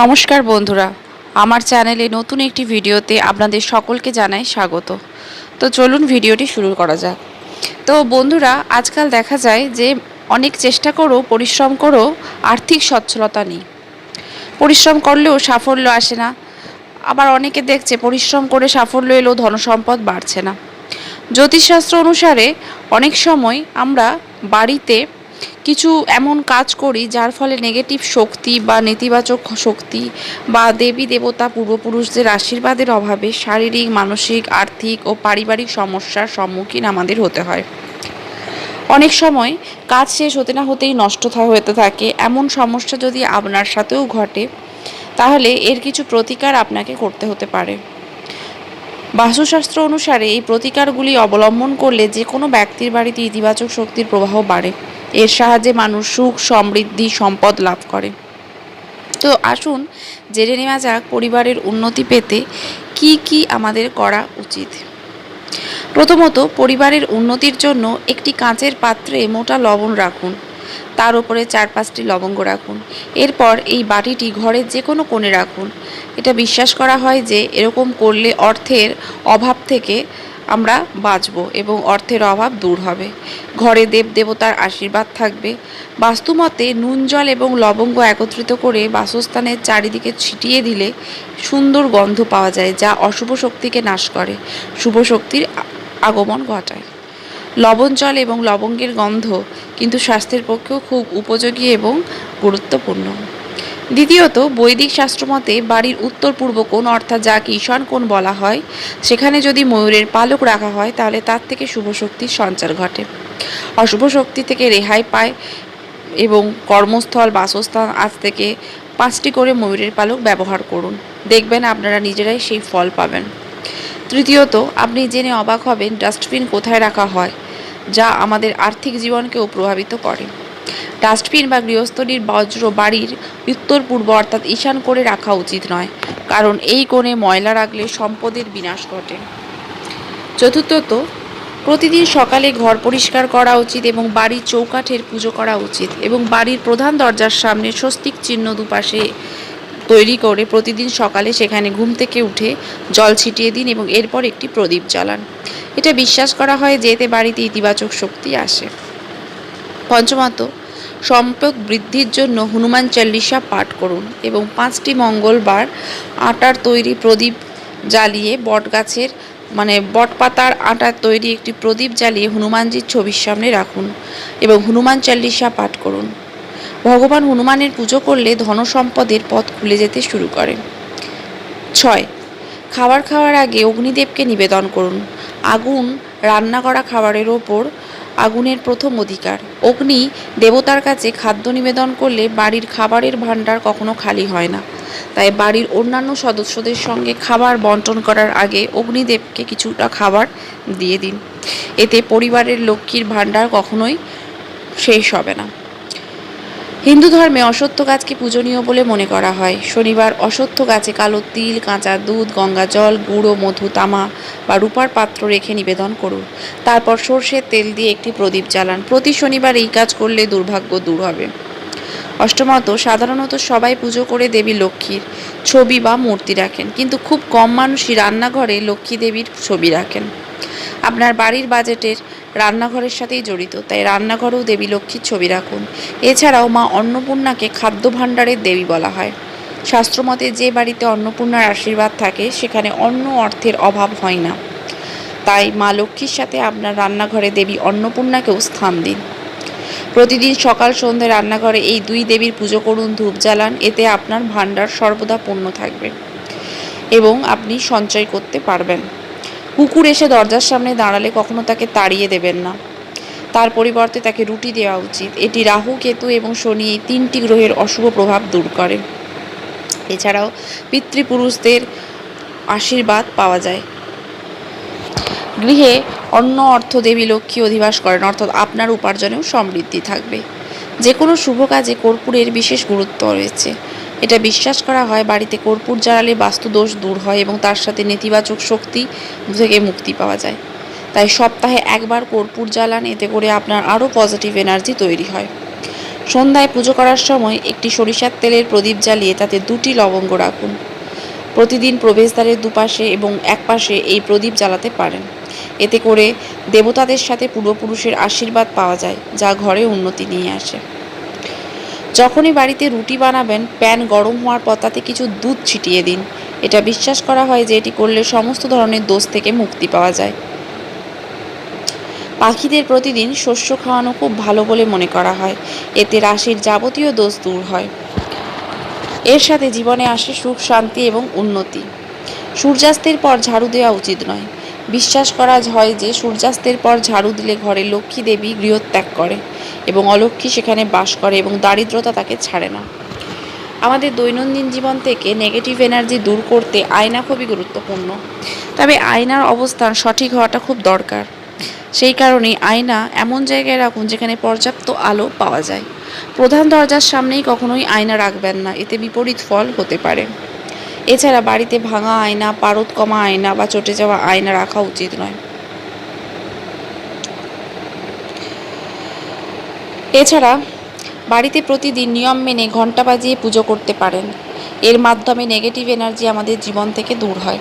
নমস্কার বন্ধুরা, আমার চ্যানেলে নতুন একটি ভিডিওতে আপনাদের সকলকে জানাই স্বাগত। তো চলুন ভিডিওটি শুরু করা যাক। তো বন্ধুরা, আজকাল দেখা যায় যে অনেক চেষ্টা করেও, পরিশ্রম করেও আর্থিক সচ্ছলতা নেই। পরিশ্রম করলেও সাফল্য আসে না। আবার অনেকে দেখছে পরিশ্রম করে সাফল্য এলেও ধনসম্পদ বাড়ছে না। জ্যোতিষশাস্ত্র অনুসারে অনেক সময় আমরা বাড়িতে কিছু এমন কাজ করি যার ফলে নেগেটিভ শক্তি বা নেতিবাচক শক্তি বা দেবী দেবতা পূর্বপুরুষদের আশীর্বাদের অভাবে শারীরিক, মানসিক, আর্থিক ও পারিবারিক সমস্যার সম্মুখীন আমাদের হতে হয়। অনেক সময় কাজ শেষ হতে না হতেই নষ্ট হতে থাকে। এমন সমস্যা যদি আপনার সাথেও ঘটে, তাহলে এর কিছু প্রতিকার আপনাকে করতে হতে পারে। বাস্তুশাস্ত্র অনুসারে এই প্রতিকারগুলি অবলম্বন করলে যে কোনো ব্যক্তির বাড়িতে ইতিবাচক শক্তির প্রবাহ বাড়ে। এর সাহায্যে মানুষ সুখ, সমৃদ্ধি, সম্পদ লাভ করে। তো আসুন জেনে নেওয়া যাক পরিবারের উন্নতি পেতে কি কি আমাদের করা উচিত। প্রথমত, পরিবারের উন্নতির জন্য একটি কাঁচের পাত্রে মোটা লবণ রাখুন। তার উপরে চার পাঁচটি লবঙ্গ রাখুন। এরপর এই বাটিটি ঘরের যে কোনো কোণে রাখুন। এটা বিশ্বাস করা হয় যে এরকম করলে অর্থের অভাব থেকে আমরা বাঁচব এবং অর্থের অভাব দূর হবে। ঘরে দেব দেবতার আশীর্বাদ থাকবে। বাস্তুমতে নুন, জল এবং লবঙ্গ একত্রিত করে বাসস্থানের চারিদিকে ছিটিয়ে দিলে সুন্দর গন্ধ পাওয়া যায়, যা অশুভ শক্তিকে নাশ করে, শুভ শক্তির আগমন ঘটায়। লবণ, জল এবং লবঙ্গের গন্ধ কিন্তু স্বাস্থ্যের পক্ষেও খুব উপযোগী এবং গুরুত্বপূর্ণ। দ্বিতীয়ত, বৈদিক শাস্ত্রমতে বাড়ির উত্তর পূর্ব কোণ, অর্থাৎ যাকে ঈশান কোণ বলা হয়, সেখানে যদি ময়ূরের পালক রাখা হয়, তাহলে তার থেকে শুভ শক্তির সঞ্চার ঘটে। অশুভ শক্তি থেকে রেহাই পায় এবং কর্মস্থল, বাসস্থান আজ থেকে পাঁচটি করে ময়ূরের পালক ব্যবহার করুন। দেখবেন আপনারা নিজেরাই সেই ফল পাবেন। তৃতীয়ত, আপনি জেনে অবাক হবেন, ডাস্টবিন কোথায় রাখা হয়। যা আমাদের আর্থিক জীবনকেও প্রভাবিত করে। ডাস্টবিন বা গৃহস্থলীর বজ্র বাড়ির উত্তর পূর্ব অর্থাৎ ঈশান করে রাখা উচিত নয়, কারণ এই কোণে ময়লা রাখলে সম্পদের বিনাশ ঘটে। চতুর্থত, প্রতিদিন সকালে ঘর পরিষ্কার করা উচিত এবং বাড়ির চৌকাঠের পুজো করা উচিত এবং বাড়ির প্রধান দরজার সামনে স্বস্তিক চিহ্ন দুপাশে তৈরি করে প্রতিদিন সকালে সেখানে ঘুম থেকে উঠে জল ছিটিয়ে দিন এবং এরপর একটি প্রদীপ জ্বালান। এটা বিশ্বাস করা হয় যে এতে বাড়িতে ইতিবাচক শক্তি আসে। পঞ্চমত, সম্পদ বৃদ্ধির জন্য হনুমান চল্লিশা পাঠ করুন এবং পাঁচটি মঙ্গলবার আটার তৈরি প্রদীপ জ্বালিয়ে বটগাছের মানে বটপাতার আটার তৈরি একটি প্রদীপ জ্বালিয়ে হনুমানজির ছবির সামনে রাখুন এবং হনুমান চল্লিশা পাঠ করুন। ভগবান হনুমানের পুজো করলে ধনসম্পদের পথ খুলে যেতে শুরু করে ছয়, খাবার খাওয়ার আগে অগ্নিদেবকে নিবেদন করুন। আগুন রান্না করা খাবারের ওপর আগুনের প্রথম অধিকার। অগ্নি দেবতার কাছে খাদ্য নিবেদন করলে বাড়ির খাবারের ভাণ্ডার কখনো খালি হয় না। তাই বাড়ির অন্যান্য সদস্যদের সঙ্গে খাবার বন্টন করার আগে অগ্নিদেবকে কিছুটা খাবার দিয়ে দিন। এতে পরিবারের লক্ষ্মীর ভাণ্ডার কখনোই শেষ হবে না। হিন্দু ধর্মে অসত্য গাছকে পূজনীয় বলে মনে করা হয়। শনিবার অসত্য গাছে কালো তিল, কাঁচা দুধ, গঙ্গা জল, গুঁড়ো, মধু, তামা বা রূপার পাত্র রেখে নিবেদন করুন। তারপর সর্ষের তেল দিয়ে একটি প্রদীপ জ্বালান। প্রতি শনিবার এই কাজ করলে দুর্ভাগ্য দূর হবে। অষ্টমত, সাধারণত সবাই পুজো করে দেবী লক্ষ্মীর ছবি বা মূর্তি রাখেন, কিন্তু খুব কম মানুষই রান্নাঘরে লক্ষ্মী দেবীর ছবি রাখেন। আপনার বাড়ির বাজেটের রান্নাঘরের সাথেই জড়িত, তাই রান্নাঘরেও দেবী লক্ষ্মীর ছবি রাখুন। এছাড়াও মা অন্নপূর্ণাকে খাদ্য ভাণ্ডারের দেবী বলা হয়। শাস্ত্রমতে যে বাড়িতে অন্নপূর্ণার আশীর্বাদ থাকে, সেখানে অন্য অর্থের অভাব হয় না। তাই মা লক্ষ্মীর সাথে আপনার রান্নাঘরে দেবী অন্নপূর্ণাকেও স্থান দিন। প্রতিদিন সকাল সন্ধ্যে রান্নাঘরে এই দুই দেবীর পুজো করুন ধূপ জ্বালান, এতে আপনার ভাণ্ডার সর্বদা পূর্ণ থাকবে এবং আপনি সঞ্চয় করতে পারবেন। কুকুর এসে দরজার সামনে দাঁড়ালে কখনো তাকে তাড়িয়ে দেবেন না। তার পরিবর্তে তাকে রুটি দেওয়া উচিত। এটি রাহু, কেতু এবং শনি এই তিনটি গ্রহের অশুভ প্রভাব দূর করে। এছাড়াও পিতৃপুরুষদের আশীর্বাদ পাওয়া যায়। গৃহে অন্য অর্থ, দেবী, লক্ষ্মী অধিবাস করেন, অর্থাৎ আপনার উপার্জনেও সমৃদ্ধি থাকবে। যে কোনো শুভ কাজে কর্পূরের বিশেষ গুরুত্ব রয়েছে। এটা বিশ্বাস করা হয়, বাড়িতে কর্পূর জ্বালালে বাস্তুদোষ দূর হয় এবং তার সাথে নেতিবাচক শক্তি থেকে মুক্তি পাওয়া যায়। তাই সপ্তাহে একবার কর্পূর জ্বালান, এতে করে আপনার আরও পজিটিভ এনার্জি তৈরি হয়। সন্ধ্যায় পুজো করার সময় একটি সরিষার তেলের প্রদীপ জ্বালিয়ে তাতে দুটি লবঙ্গ রাখুন। প্রতিদিন প্রবেশদ্বারের দুপাশে এবং একপাশে এই প্রদীপ জ্বালাতে পারেন। এতে করে দেবতাদের সাথে পূর্বপুরুষের আশীর্বাদ পাওয়া যায়, যা ঘরে উন্নতি নিয়ে আসে। যখনই বাড়িতে রুটি বানাবেন, প্যান গরম হওয়ার পর তাতে কিছু দুধ ছিটিয়ে দিন। এটা বিশ্বাস করা হয় যে এটি করলে সমস্ত ধরনের দোষ থেকে মুক্তি পাওয়া যায়। পাখিদের প্রতিদিন শস্য খাওয়ানো খুব ভালো বলে মনে করা হয়। এতে রাশির যাবতীয় দোষ দূর হয়। এর সাথে জীবনে আসে সুখ, শান্তি এবং উন্নতি। সূর্যাস্তের পর ঝাড়ু দেওয়া উচিত নয়। বিশ্বাস করা হয় যে সূর্যাস্তের পর ঝাড়ু দিলে ঘরে লক্ষ্মী দেবী গৃহত্যাগ করে এবং অলক্ষ্মী সেখানে বাস করে এবং দারিদ্রতা তাকে ছাড়ে না। আমাদের দৈনন্দিন জীবন থেকে নেগেটিভ এনার্জি দূর করতে আয়না খুবই গুরুত্বপূর্ণ। তবে আয়নার অবস্থান সঠিক হওয়াটা খুব দরকার। সেই কারণেই আয়না এমন জায়গায় রাখুন যেখানে পর্যাপ্ত আলো পাওয়া যায়। প্রধান দরজার সামনেই কখনোই আয়না রাখবেন না, এতে বিপরীত ফল হতে পারে। এছাড়া বাড়িতে ভাঙা আয়না, পারদ কমা আয়না বা চটে যাওয়া আয়না রাখা উচিত নয়। এছাড়া বাড়িতে প্রতিদিন নিয়ম মেনে ঘণ্টা বাজিয়ে পুজো করতে পারেন। এর মাধ্যমে নেগেটিভ এনার্জি আমাদের জীবন থেকে দূর হয়।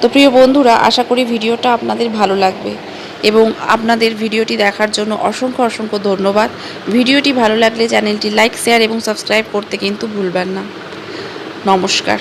তো প্রিয় বন্ধুরা, আশা করি ভিডিওটা আপনাদের ভালো লাগবে এবং আপনাদের ভিডিওটি দেখার জন্য অসংখ্য অসংখ্য ধন্যবাদ। ভিডিওটি ভালো লাগলে চ্যানেলটি লাইক শেয়ার এবং সাবস্ক্রাইব করতে কিন্তু ভুলবেন না। নমস্কার।